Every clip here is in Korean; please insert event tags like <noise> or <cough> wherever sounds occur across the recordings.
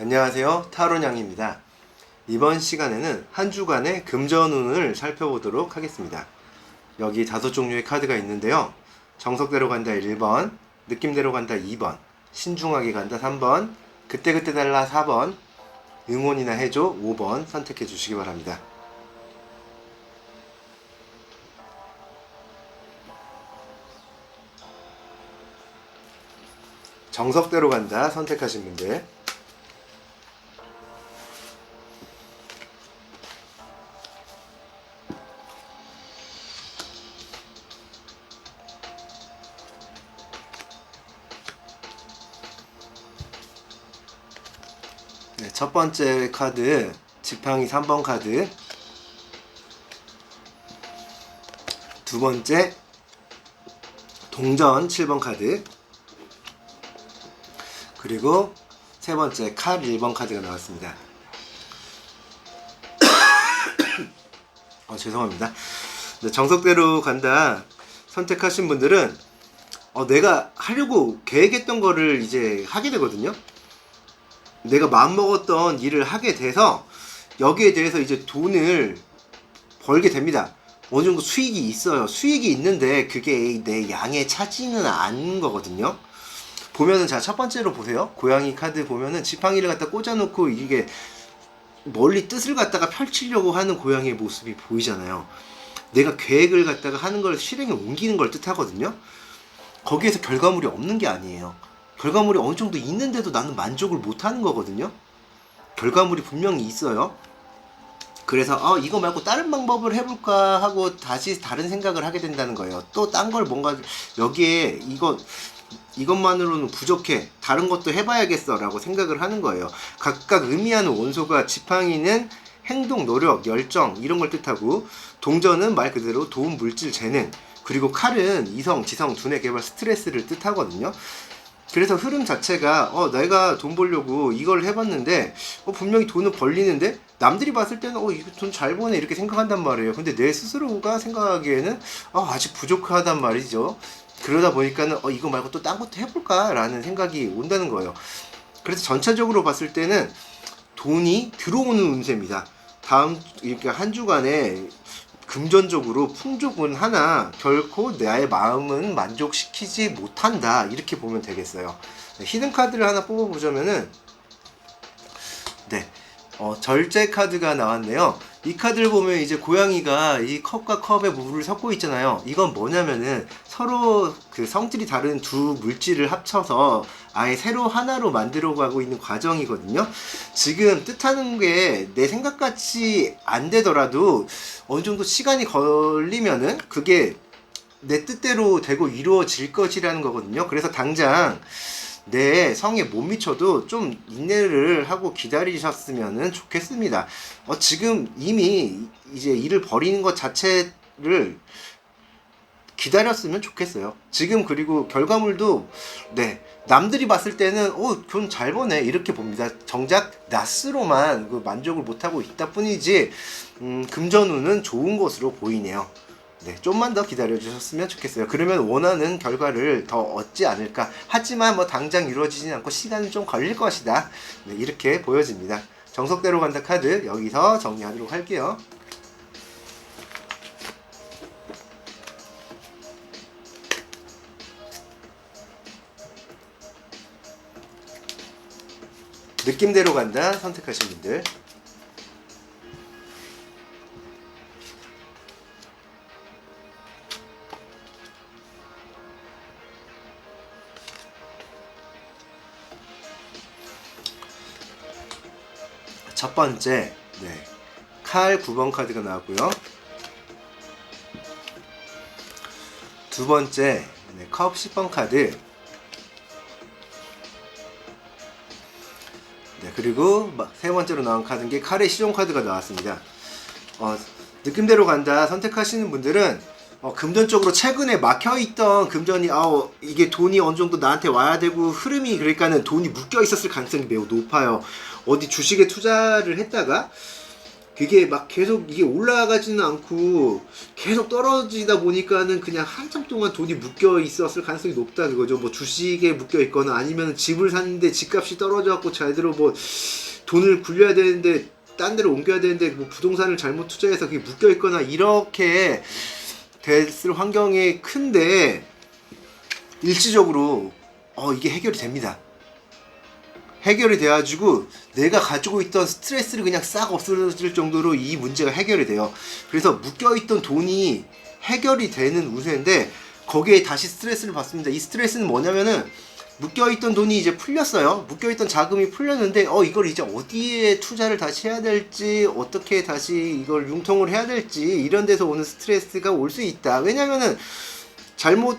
안녕하세요. 타로냥입니다. 이번 시간에는 한 주간의 금전운을 살펴보도록 하겠습니다. 여기 다섯 종류의 카드가 있는데요. 정석대로 간다 1번, 느낌대로 간다 2번, 신중하게 간다 3번, 그때그때 달라 4번, 응원이나 해줘 5번 선택해 주시기 바랍니다. 정석대로 간다 선택하신 분들 첫 번째 카드 지팡이 3번 카드 두 번째 동전 7번 카드 그리고 세 번째 칼 1번 카드가 나왔습니다. <coughs> 어, 죄송합니다. 네, 정석대로 간다 선택하신 분들은 어, 내가 하려고 계획했던 거를 이제 하게 되거든요. 내가 마음먹었던 일을 하게 돼서 여기에 대해서 이제 돈을 벌게 됩니다. 어느 정도 수익이 있어요. 수익이 있는데 그게 내 양에 차지는 않는 거거든요. 보면은 자 첫 번째로 보세요. 고양이 카드 보면은 지팡이를 갖다 꽂아놓고 이게 멀리 뜻을 갖다가 펼치려고 하는 고양이의 모습이 보이잖아요. 내가 계획을 갖다가 하는 걸 실행에 옮기는 걸 뜻하거든요. 거기에서 결과물이 없는 게 아니에요. 결과물이 어느 정도 있는데도 나는 만족을 못 하는 거거든요. 결과물이 분명히 있어요. 그래서 어, 이거 말고 다른 방법을 해볼까 하고 다시 다른 생각을 하게 된다는 거예요. 또 딴 걸 뭔가 여기에 이거 이것만으로는 부족해. 다른 것도 해봐야겠어라고 생각을 하는 거예요. 각각 의미하는 원소가 지팡이는 행동, 노력, 열정 이런 걸 뜻하고 동전은 말 그대로 도움, 물질, 재능 그리고 칼은 이성, 지성, 두뇌 개발, 스트레스를 뜻하거든요. 그래서 흐름 자체가 어 내가 돈 벌려고 이걸 해봤는데 어 분명히 돈은 벌리는데 남들이 봤을 때는 어 이거 돈 잘 버네 이렇게 생각한단 말이에요. 근데 내 스스로가 생각하기에는 어 아직 부족하단 말이죠. 그러다 보니까는 어 이거 말고 또 딴 것도 해볼까라는 생각이 온다는 거예요. 그래서 전체적으로 봤을 때는 돈이 들어오는 운세입니다. 다음 이렇게 한 주간에 금전적으로 풍족은 하나 결코 나의 마음은 만족시키지 못한다 이렇게 보면 되겠어요. 네, 히든 카드를 하나 뽑아보자면은 네 어, 절제 카드가 나왔네요. 이 카드를 보면 이제 고양이가 이 컵과 컵에 물을 섞고 있잖아요. 이건 뭐냐면은 서로 그 성질이 다른 두 물질을 합쳐서 아예 새로 하나로 만들어 가고 있는 과정이거든요. 지금 뜻하는 게 내 생각같이 안 되더라도 어느 정도 시간이 걸리면은 그게 내 뜻대로 되고 이루어질 것이라는 거거든요. 그래서 당장 내 성에 못 미쳐도 좀 인내를 하고 기다리셨으면 좋겠습니다. 어, 지금 이미 이제 일을 벌이는 것 자체를 기다렸으면 좋겠어요. 지금 그리고 결과물도 네 남들이 봤을 때는 어돈 잘 버네 이렇게 봅니다. 정작 낯으로만 그 만족을 못 하고 있다 뿐이지 음, 금전운은 좋은 것으로 보이네요. 네, 좀만 더 기다려 주셨으면 좋겠어요. 그러면 원하는 결과를 더 얻지 않을까. 하지만 뭐 당장 이루어지진 않고 시간은 좀 걸릴 것이다. 네, 이렇게 보여집니다. 정석대로 간다 카드 여기서 정리하도록 할게요. 느낌대로 간다 선택하신 분들 번째 네. 칼 9번 카드가 나왔고요. 두 번째 네, 컵 10번 카드 네, 그리고 마- 세 번째로 나온 카드인 게 칼의 시종 카드가 나왔습니다. 어, 느낌대로 간다 선택하시는 분들은 어, 금전적으로 최근에 막혀있던 금전이 아우 이게 돈이 어느 정도 나한테 와야 되고 흐름이 그러니까는 돈이 묶여 있었을 가능성이 매우 높아요. 어디 주식에 투자를 했다가 그게 막 계속 이게 올라가지는 않고 계속 떨어지다 보니까는 그냥 한참 동안 돈이 묶여 있었을 가능성이 높다 그거죠. 뭐 주식에 묶여 있거나 아니면 집을 샀는데 집값이 떨어져 갖고 제대로 뭐 돈을 굴려야 되는데 딴 데로 옮겨야 되는데 뭐 부동산을 잘못 투자해서 그게 묶여 있거나 이렇게 됐을 환경이 큰데 일시적으로 어 이게 해결이 됩니다. 해결이 돼가지고 내가 가지고 있던 스트레스를 그냥 싹 없어질 정도로 이 문제가 해결이 돼요. 그래서 묶여있던 돈이 해결이 되는 우세인데 거기에 다시 스트레스를 받습니다. 이 스트레스는 뭐냐면은 묶여있던 돈이 이제 풀렸어요. 묶여있던 자금이 풀렸는데 어 이걸 이제 어디에 투자를 다시 해야 될지 어떻게 다시 이걸 융통을 해야 될지 이런 데서 오는 스트레스가 올 수 있다. 왜냐면은 잘못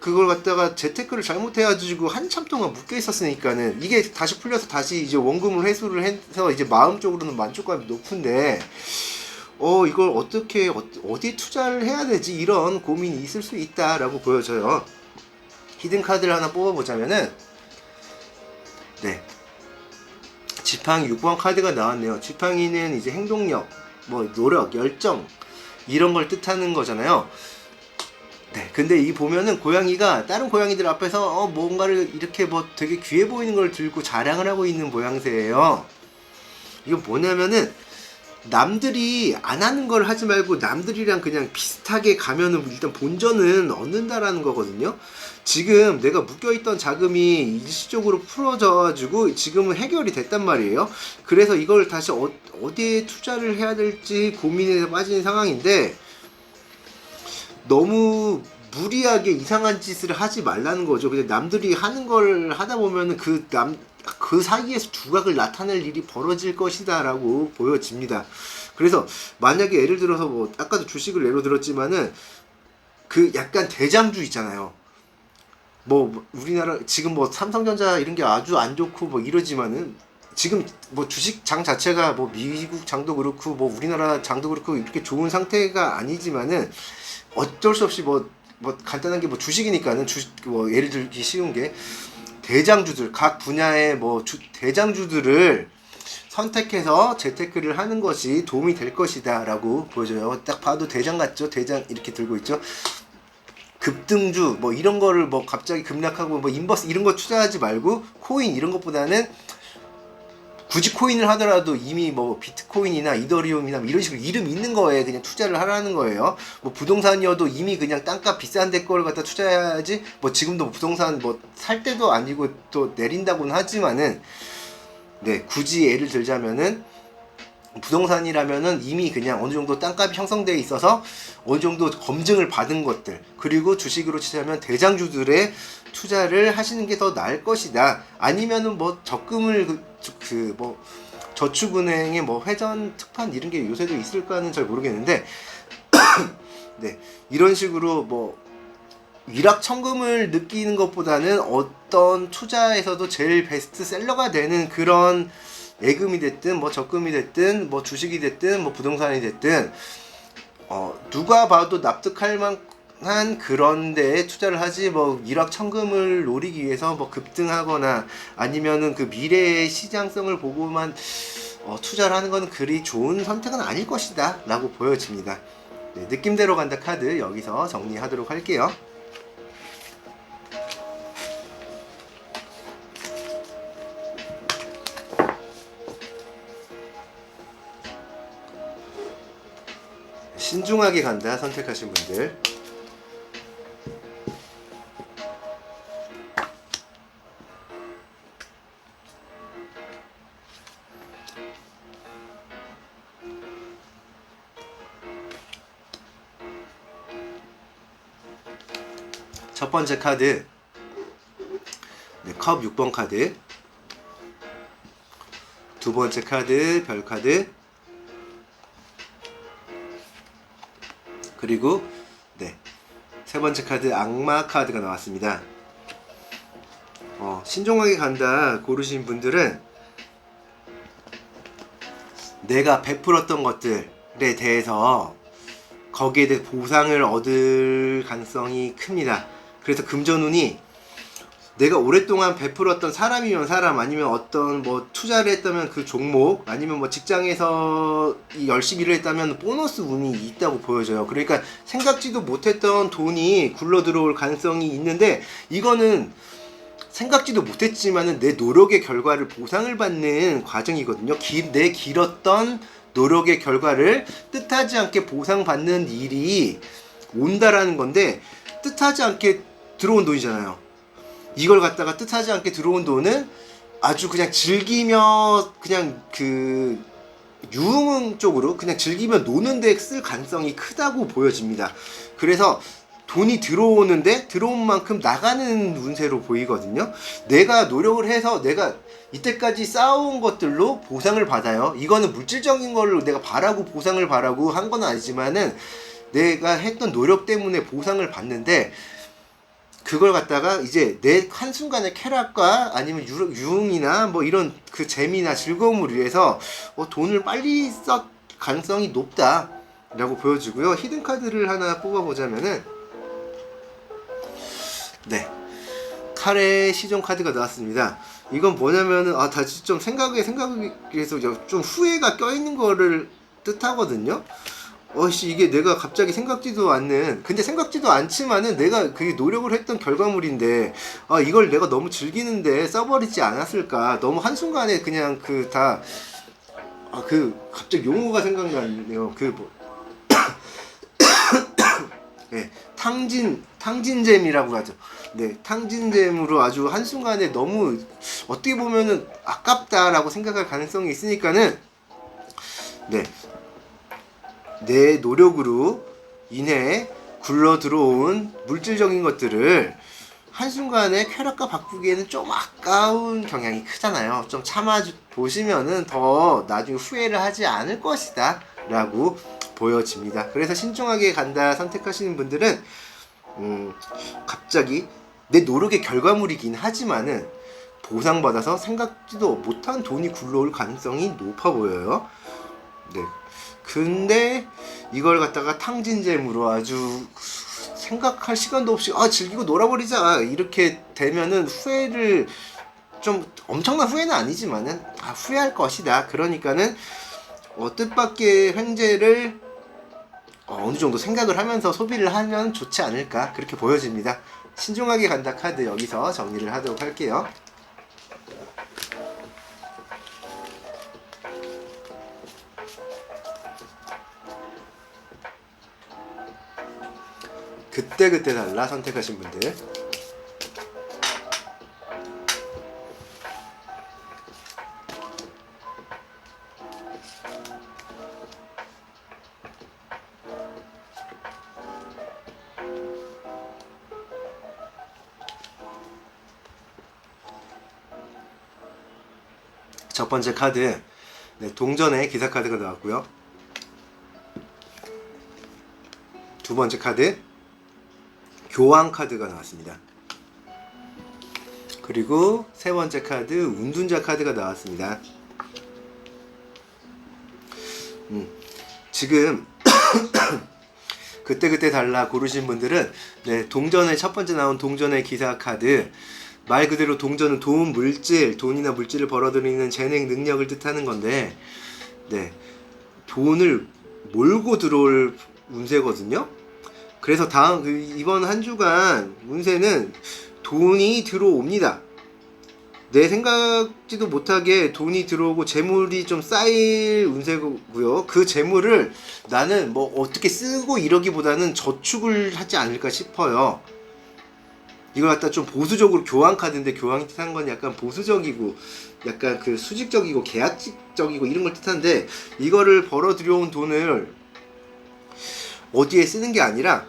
그걸 갖다가 재테크를 잘못해가지고 한참 동안 묶여 있었으니까는 이게 다시 풀려서 다시 이제 원금을 회수를 해서 이제 마음적으로는 만족감이 높은데 어 이걸 어떻게 어, 어디에 투자를 해야 되지 이런 고민이 있을 수 있다라고 보여져요. 히든 카드를 하나 뽑아보자면은 네 지팡이 6번 카드가 나왔네요. 지팡이는 이제 행동력, 뭐 노력, 열정 이런 걸 뜻하는 거잖아요. 네, 근데 이 보면은 고양이가 다른 고양이들 앞에서 어, 뭔가를 이렇게 뭐 되게 귀해 보이는 걸 들고 자랑을 하고 있는 모양새예요. 이거 뭐냐면은 남들이 안 하는 걸 하지 말고 남들이랑 그냥 비슷하게 가면은 일단 본전은 얻는다라는 거거든요. 지금 내가 묶여있던 자금이 일시적으로 풀어져가지고 지금은 해결이 됐단 말이에요. 그래서 이걸 다시 어, 어디에 투자를 해야 될지 고민에 빠진 상황인데 너무 무리하게 이상한 짓을 하지 말라는 거죠. 근데 남들이 하는 걸 하다 보면은 그 남, 그 사이에서 두각을 나타낼 일이 벌어질 것이다라고 보여집니다. 그래서 만약에 예를 들어서 뭐, 아까도 주식을 예로 들었지만은 그 약간 대장주 있잖아요. 뭐, 우리나라, 지금 뭐 삼성전자 이런 게 아주 안 좋고 뭐 이러지만은 지금 뭐 주식 장 자체가 뭐 미국 장도 그렇고 뭐 우리나라 장도 그렇고 이렇게 좋은 상태가 아니지만은 어쩔 수 없이 뭐, 뭐 간단한 게 뭐 주식이니까는 주식 뭐 예를 들기 쉬운 게 대장주들 각 분야의 뭐 주, 대장주들을 선택해서 재테크를 하는 것이 도움이 될 것이다라고 보여져요. 딱 봐도 대장 같죠? 대장 이렇게 들고 있죠. 급등주 뭐 이런 거를 뭐 갑자기 급락하고 뭐 인버스 이런 거 투자하지 말고 코인 이런 것보다는 굳이 코인을 하더라도 이미 뭐 비트코인이나 이더리움이나 뭐 이런 식으로 이름 있는 거에 그냥 투자를 하라는 거예요. 뭐 부동산이어도 이미 그냥 땅값 비싼 데 거를 갖다 투자해야지 뭐 지금도 뭐 부동산 뭐 살 때도 아니고 또 내린다고는 하지만은 네 굳이 예를 들자면은 부동산이라면은 이미 그냥 어느 정도 땅값이 형성되어 있어서 어느 정도 검증을 받은 것들 그리고 주식으로 치자면 대장주들의 투자를 하시는 게 더 나을 것이다. 아니면은 뭐 적금을 그뭐 저축은행의 뭐 회전 특판 이런 게 요새도 있을까는 잘 모르겠는데 <coughs> 네 이런 식으로 뭐 위락천금을 느끼는 것보다는 어떤 투자에서도 제일 베스트셀러가 되는 그런 예금이 됐든 뭐 적금이 됐든 뭐 주식이 됐든 뭐 부동산이 됐든 어 누가 봐도 납득할 만한 그런 데에 투자를 하지 뭐 일확천금을 노리기 위해서 뭐 급등하거나 아니면은 그 미래의 시장성을 보고만 어, 투자를 하는 건 그리 좋은 선택은 아닐 것이다 라고 보여집니다. 네, 느낌대로 간다 카드 여기서 정리하도록 할게요 신중하게 간다 선택하신 분들. 첫 번째 카드. 네, 컵 6번 카드. 두 번째 카드 별 카드 그리고 네. 세 번째 카드 악마 카드가 나왔습니다. 어, 신중하게 간다 고르신 분들은 내가 베풀었던 것들에 대해서 거기에 대해 보상을 얻을 가능성이 큽니다. 그래서 금전운이 내가 오랫동안 베풀었던 사람이면 사람 아니면 어떤 뭐 투자를 했다면 그 종목 아니면 뭐 직장에서 이 열심히 일을 했다면 보너스 운이 있다고 보여져요. 그러니까 생각지도 못했던 돈이 굴러 들어올 가능성이 있는데 이거는 생각지도 못했지만은 내 노력의 결과를 보상을 받는 과정이거든요. 기- 내 길었던 노력의 결과를 뜻하지 않게 보상받는 일이 온다라는 건데 뜻하지 않게 들어온 돈이잖아요. 이걸 갖다가 뜻하지 않게 들어온 돈은 아주 그냥 즐기며 그냥 그 유흥 쪽으로 그냥 즐기며 노는 데 쓸 가능성이 크다고 보여집니다. 그래서 돈이 들어오는데 들어온 만큼 나가는 운세로 보이거든요. 내가 노력을 해서 내가 이때까지 쌓아온 것들로 보상을 받아요. 이거는 물질적인 걸로 내가 바라고 보상을 바라고 한 건 아니지만은 내가 했던 노력 때문에 보상을 받는데 그걸 갖다가 이제 내 한순간의 쾌락과 아니면 유, 유흥이나 뭐 이런 그 재미나 즐거움을 위해서 어, 돈을 빨리 썼 가능성이 높다라고 보여지고요. 히든 카드를 하나 뽑아보자면은 네 칼의 시종 카드가 나왔습니다. 이건 뭐냐면은 아 다시 좀 생각에 생각에 해서 좀 후회가 껴있는 거를 뜻하거든요. 어씨 이게 내가 갑자기 생각지도 않는 근데 생각지도 않지만은 내가 그 노력을 했던 결과물인데 아 이걸 내가 너무 즐기는데 써버리지 않았을까 너무 한순간에 그냥 그 다 아 그 갑자기 용어가 생각나네요 그뭐 <coughs> 네, 탕진 탕진잼이라고 하죠. 네, 탕진잼으로 아주 한 순간에 너무 어떻게 보면은 아깝다라고 생각할 가능성이 있으니까는 네, 내 노력으로 인해 굴러 들어온 물질적인 것들을 한순간에 쾌락과 바꾸기에는 좀 아까운 경향이 크잖아요. 좀 참아 보시면은 더 나중에 후회를 하지 않을 것이다. 라고 보여집니다. 그래서 신중하게 간다 선택하시는 분들은, 음, 갑자기 내 노력의 결과물이긴 하지만은 보상받아서 생각지도 못한 돈이 굴러올 가능성이 높아 보여요. 네. 근데 이걸 갖다가 탕진잼으로 아주 생각할 시간도 없이 아 즐기고 놀아버리자 이렇게 되면은 후회를 좀 엄청난 후회는 아니지만은 아 후회할 것이다. 그러니까는 어, 뜻밖의 횡재를 어, 어느 정도 생각을 하면서 소비를 하면 좋지 않을까? 그렇게 보여집니다. 신중하게 간다 카드 여기서 정리를 하도록 할게요 그때그때 달라 선택하신 분들. 첫 번째 카드. 네, 동전의 기사 카드가 나왔고요. 두 번째 카드 교황 카드가 나왔습니다. 그리고 세 번째 카드 운둔자 카드가 나왔습니다. 음, 지금 <coughs> 그때 그때 달라 고르신 분들은 네, 동전의 첫 번째 나온 동전의 기사 카드 말 그대로 동전은 돈, 물질, 돈이나 물질을 벌어들이는 재능 능력을 뜻하는 건데 네, 돈을 몰고 들어올 운세거든요. 그래서 다음 그 이번 한 주간 운세는 돈이 들어옵니다. 내 생각지도 못하게 돈이 들어오고 재물이 좀 쌓일 운세고요. 그 재물을 나는 뭐 어떻게 쓰고 이러기보다는 저축을 하지 않을까 싶어요. 이걸 갖다 좀 보수적으로 교황 카드인데 교황이 뜻한 건 약간 보수적이고 약간 그 수직적이고 계약적이고 이런 걸 뜻하는데 이거를 벌어 들여온 돈을 어디에 쓰는 게 아니라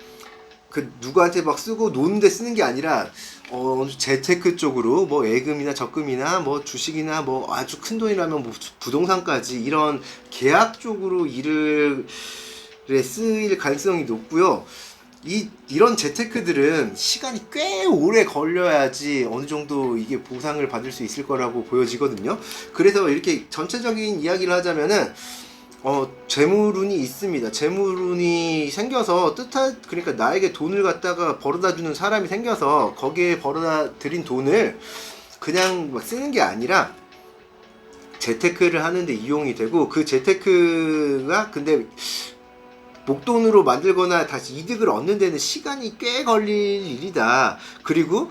그 누구한테 막 쓰고 노는데 쓰는 게 아니라 어 재테크 쪽으로 뭐 예금이나 적금이나 뭐 주식이나 뭐 아주 큰 돈이라면 뭐 부동산까지 이런 계약 쪽으로 일을 에 쓰일 가능성이 높고요. 이 이런 재테크들은 시간이 꽤 오래 걸려야지 어느 정도 이게 보상을 받을 수 있을 거라고 보여지거든요. 그래서 이렇게 전체적인 이야기를 하자면은 어 재물운이 있습니다. 재물운이 생겨서 뜻하 그러니까 나에게 돈을 갖다가 벌어다 주는 사람이 생겨서 거기에 벌어다 드린 돈을 그냥 막 쓰는 게 아니라 재테크를 하는데 이용이 되고 그 재테크가 근데 목돈으로 만들거나 다시 이득을 얻는 데는 시간이 꽤 걸릴 일이다. 그리고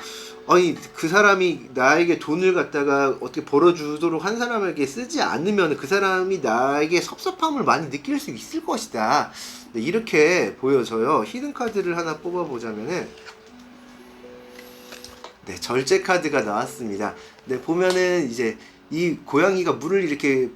아니 그 사람이 나에게 돈을 갖다가 어떻게 벌어주도록 한 사람에게 쓰지 않으면 그 사람이 나에게 섭섭함을 많이 느낄 수 있을 것이다. 네, 이렇게 보여져요. 히든 카드를 하나 뽑아보자면은 네 절제 카드가 나왔습니다. 네 보면은 이제 이 고양이가 물을 이렇게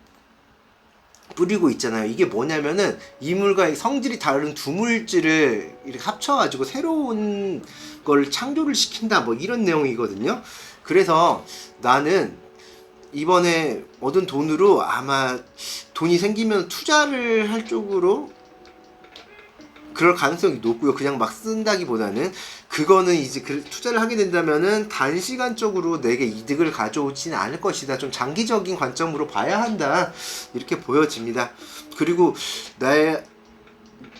뿌리고 있잖아요. 이게 뭐냐면은 이물과 성질이 다른 두 물질을 이렇게 합쳐가지고 새로운 걸 창조를 시킨다. 뭐 이런 내용이거든요. 그래서 나는 이번에 얻은 돈으로 아마 돈이 생기면 투자를 할 쪽으로 그럴 가능성이 높고요. 그냥 막 쓴다기보다는 그거는 이제 그 투자를 하게 된다면은 단시간적으로 내게 이득을 가져오지는 않을 것이다. 좀 장기적인 관점으로 봐야 한다. 이렇게 보여집니다. 그리고 나의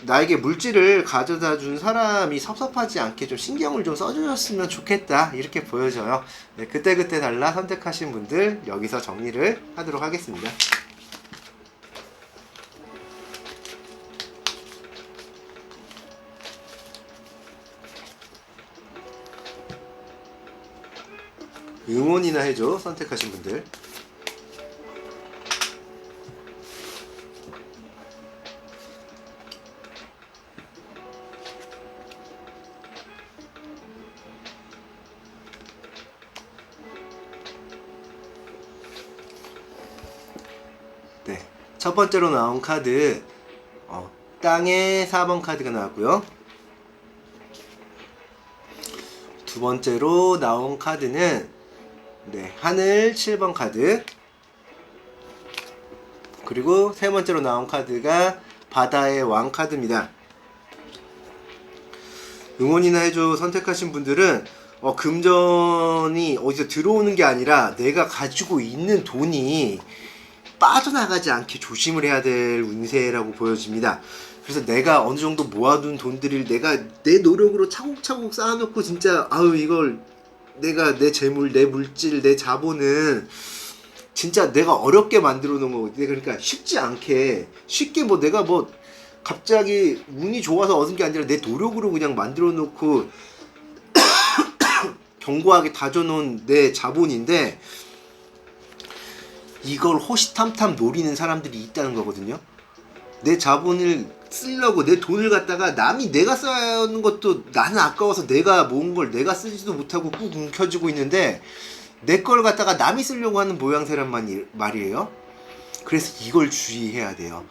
나에게 물질을 가져다 준 사람이 섭섭하지 않게 좀 신경을 좀 써주셨으면 좋겠다. 이렇게 보여져요. 네, 그때그때 달라 선택하신 분들 여기서 정리를 하도록 하겠습니다. 응원이나 해줘 선택하신 분들 네. 첫 번째로 나온 카드 어, 땅의 4번 카드가 나왔고요. 두 번째로 나온 카드는 네, 하늘 7번 카드. 그리고 세 번째로 나온 카드가 바다의 왕 카드입니다. 응원이나 해줘 선택하신 분들은 어, 금전이 어디서 들어오는 게 아니라 내가 가지고 있는 돈이 빠져나가지 않게 조심을 해야 될 운세라고 보여집니다. 그래서 내가 어느 정도 모아둔 돈들을 내가 내 노력으로 차곡차곡 쌓아놓고 진짜 아유 이걸 내가 내 재물, 내 물질, 내 자본은 진짜 내가 어렵게 만들어 놓은 거거든. 그러니까 쉽지 않게 쉽게 뭐 내가 뭐 갑자기 운이 좋아서 얻은 게 아니라 내 노력으로 그냥 만들어 놓고 <coughs> 견고하게 다져놓은 내 자본인데 이걸 호시탐탐 노리는 사람들이 있다는 거거든요. 내 자본을 쓰려고 내 돈을 갖다가 남이 내가 쌓는 것도 나는 아까워서 내가 모은 걸 내가 쓰지도 못하고 꾹 움켜쥐고 있는데 내 걸 갖다가 남이 쓰려고 하는 모양새란 말이- 말이에요. 그래서 이걸 주의해야 돼요.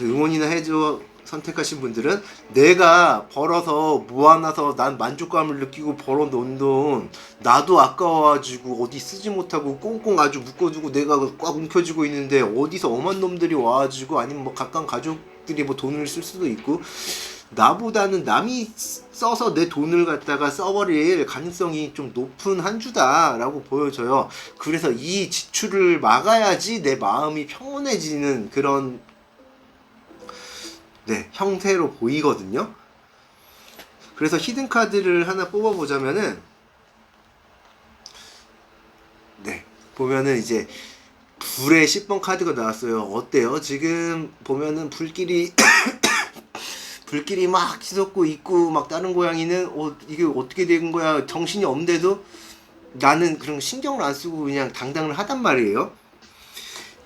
응원이나 해줘 선택하신 분들은 내가 벌어서 모아놔서 난 만족감을 느끼고 벌어놓은 돈 나도 아까워가지고 어디 쓰지 못하고 꽁꽁 아주 묶어두고 내가 꽉 움켜쥐고 있는데 어디서 엄한 놈들이 와가지고 아니면 뭐 가까운 가족 들이 뭐 돈을 쓸 수도 있고 나보다는 남이 써서 내 돈을 갖다가 써버릴 가능성이 좀 높은 한 주다라고 보여져요. 그래서 이 지출을 막아야지 내 마음이 평온해지는 그런 네, 형태로 보이거든요. 그래서 히든 카드를 하나 뽑아보자면은 네, 보면은 이제 불의 10번 카드가 나왔어요. 어때요? 지금 보면은 불길이 <coughs> 불길이 막 치솟고 있고 막 다른 고양이는 어 이게 어떻게 된 거야 정신이 없는데도 나는 그런 신경을 안 쓰고 그냥 당당을 하단 말이에요.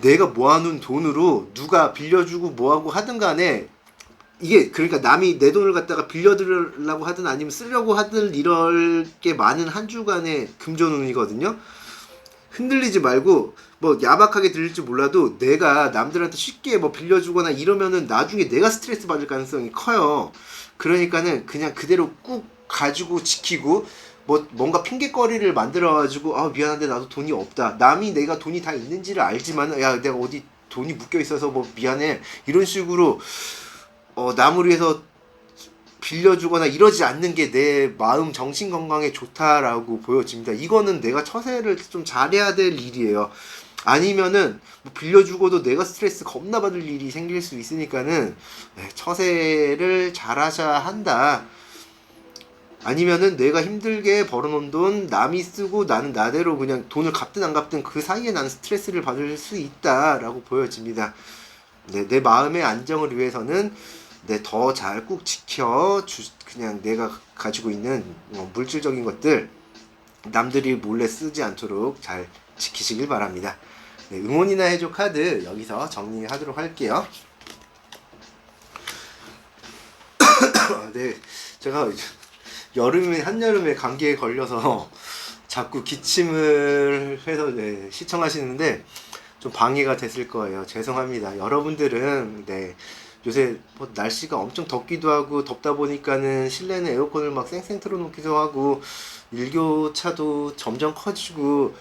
내가 모아놓은 돈으로 누가 빌려주고 뭐하고 하든 간에 이게 그러니까 남이 내 돈을 갖다가 빌려들으려고 하든 아니면 쓰려고 하든 이럴 게 많은 한 주간의 금전운이거든요. 흔들리지 말고 뭐 야박하게 들릴지 몰라도 내가 남들한테 쉽게 뭐 빌려주거나 이러면은 나중에 내가 스트레스 받을 가능성이 커요. 그러니까는 그냥 그대로 꾹 가지고 지키고 뭐 뭔가 핑계거리를 만들어 가지고 아 미안한데 나도 돈이 없다. 남이 내가 돈이 다 있는지를 알지만 야 내가 어디 돈이 묶여 있어서 뭐 미안해 이런 식으로 어 남을 위해서 빌려주거나 이러지 않는 게 내 마음 정신 건강에 좋다라고 보여집니다. 이거는 내가 처세를 좀 잘해야 될 일이에요. 아니면은 뭐 빌려주고도 내가 스트레스 겁나 받을 일이 생길 수 있으니까는 네, 처세를 잘 하셔야 한다. 아니면은 내가 힘들게 벌어놓은 돈 남이 쓰고 나는 나대로 그냥 돈을 갚든 안 갚든 그 사이에 나는 스트레스를 받을 수 있다라고 보여집니다. 네, 내 마음의 안정을 위해서는 네, 더잘꾹 지켜 주, 그냥 내가 가지고 있는 어, 물질적인 것들 남들이 몰래 쓰지 않도록 잘 지키시길 바랍니다. 네, 응원이나 해줘 카드 여기서 정리하도록 할게요. <coughs> 네, 제가 여름에 한여름에 감기에 걸려서 자꾸 기침을 해서 네, 시청하시는데 좀 방해가 됐을 거예요. 죄송합니다. 여러분들은 네 요새 뭐 날씨가 엄청 덥기도 하고 덥다 보니까는 실내는 에어컨을 막 쌩쌩 틀어놓기도 하고 일교차도 점점 커지고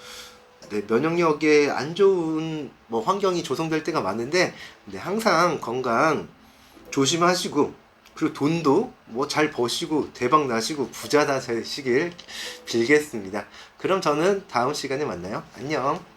네, 면역력에 안 좋은 뭐 환경이 조성될 때가 많은데 네, 항상 건강 조심하시고 그리고 돈도 뭐 잘 버시고 대박 나시고 부자 되시길 빌겠습니다. 그럼 저는 다음 시간에 만나요. 안녕.